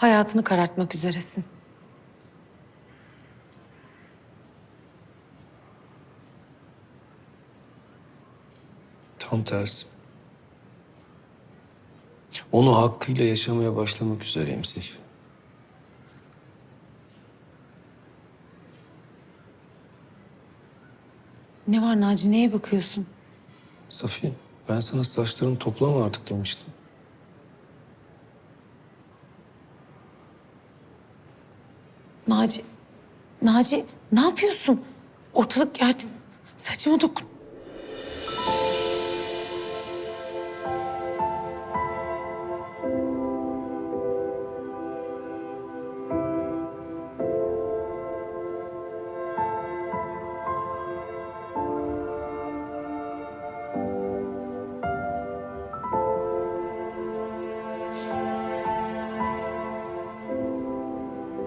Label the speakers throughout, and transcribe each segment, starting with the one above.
Speaker 1: Hayatını karartmak üzeresin.
Speaker 2: Tam tersi. Onu hakkıyla yaşamaya başlamak üzereyim Sefi.
Speaker 1: Ne var Naci neye bakıyorsun?
Speaker 2: Safiye, ben sana saçlarını toplama artık demiştim.
Speaker 1: Naci, Naci ne yapıyorsun? Ortalık gerdi. Saçıma dokun.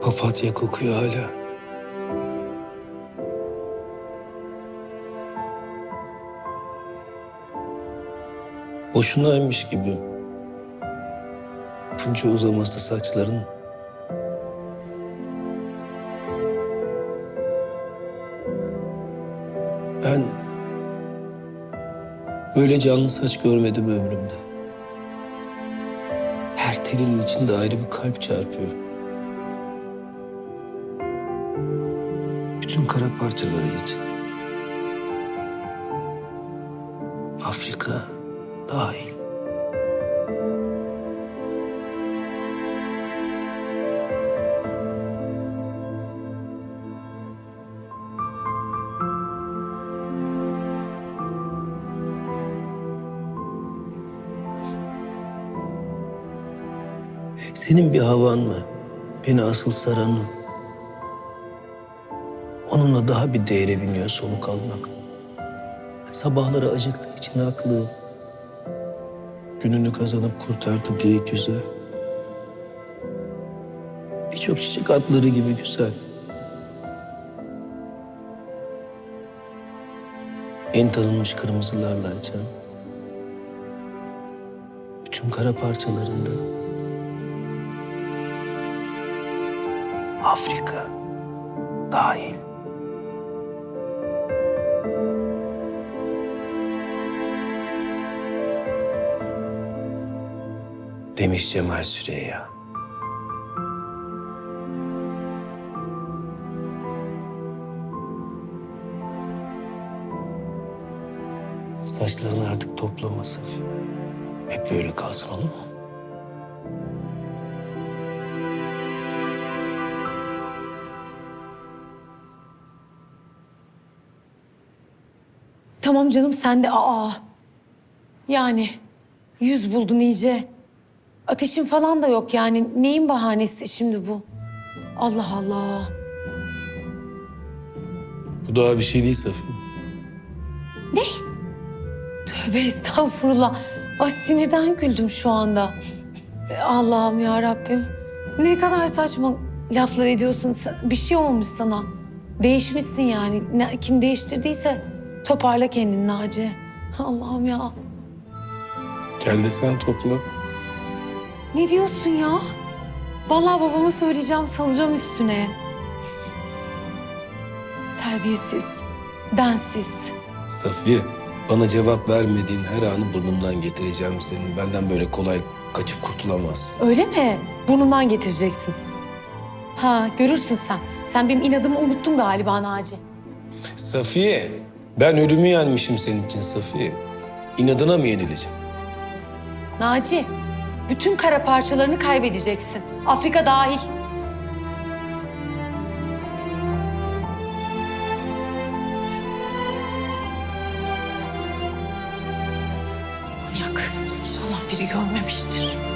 Speaker 2: Papatya kokuyor hala. Boşunaymış gibi. Bunca uzaması saçların. Ben öyle canlı saç görmedim ömrümde. Her telin içinde ayrı bir kalp çarpıyor. Bütün kara parçaları için. Afrika dahil. Senin bir havan var. Beni asıl saran o. Onunla daha bir değere biniyor soluk almak. Sabahları acıktığı için haklı. Gününü kazanıp kurtardı diye güzel. Birçok çiçek adları gibi güzel. En tanınmış kırmızılarla açan. Bütün kara parçalarında. Afrika dahil. Demiş Cemal Süreyya. Saçlarını artık toplama Safi. Hep böyle kalsın olur mu?
Speaker 1: Tamam canım sen de aa. Yani yüz buldun iyice. Ateşin falan da yok yani. Neyin bahanesi şimdi bu? Allah Allah.
Speaker 2: Bu daha bir şey değil Safi.
Speaker 1: Tövbe estağfurullah. Ay sinirden güldüm şu anda. Allah'ım ya Rabbim. Ne kadar saçma laflar ediyorsun. Bir şey olmuş sana. Değişmişsin yani. Ne, kim değiştirdiyse toparla kendini Naci. Allah'ım ya.
Speaker 2: Gel de sen topla.
Speaker 1: Ne diyorsun ya? Vallahi babama söyleyeceğim, salacağım üstüne. Terbiyesiz, densiz.
Speaker 2: Safiye, bana cevap vermediğin her anı burnumdan getireceğim senin. Benden böyle kolay kaçıp kurtulamazsın.
Speaker 1: Öyle mi? Burnundan getireceksin. Ha, görürsün sen. Sen benim inadımı unuttun galiba Naci.
Speaker 2: Safiye, ben ölümü yenmişim senin için Safiye. İnadına mı yenileceğim?
Speaker 1: Naci, bütün kara parçalarını kaybedeceksin. Afrika dahil. Yak. İnşallah biri görmemiştir.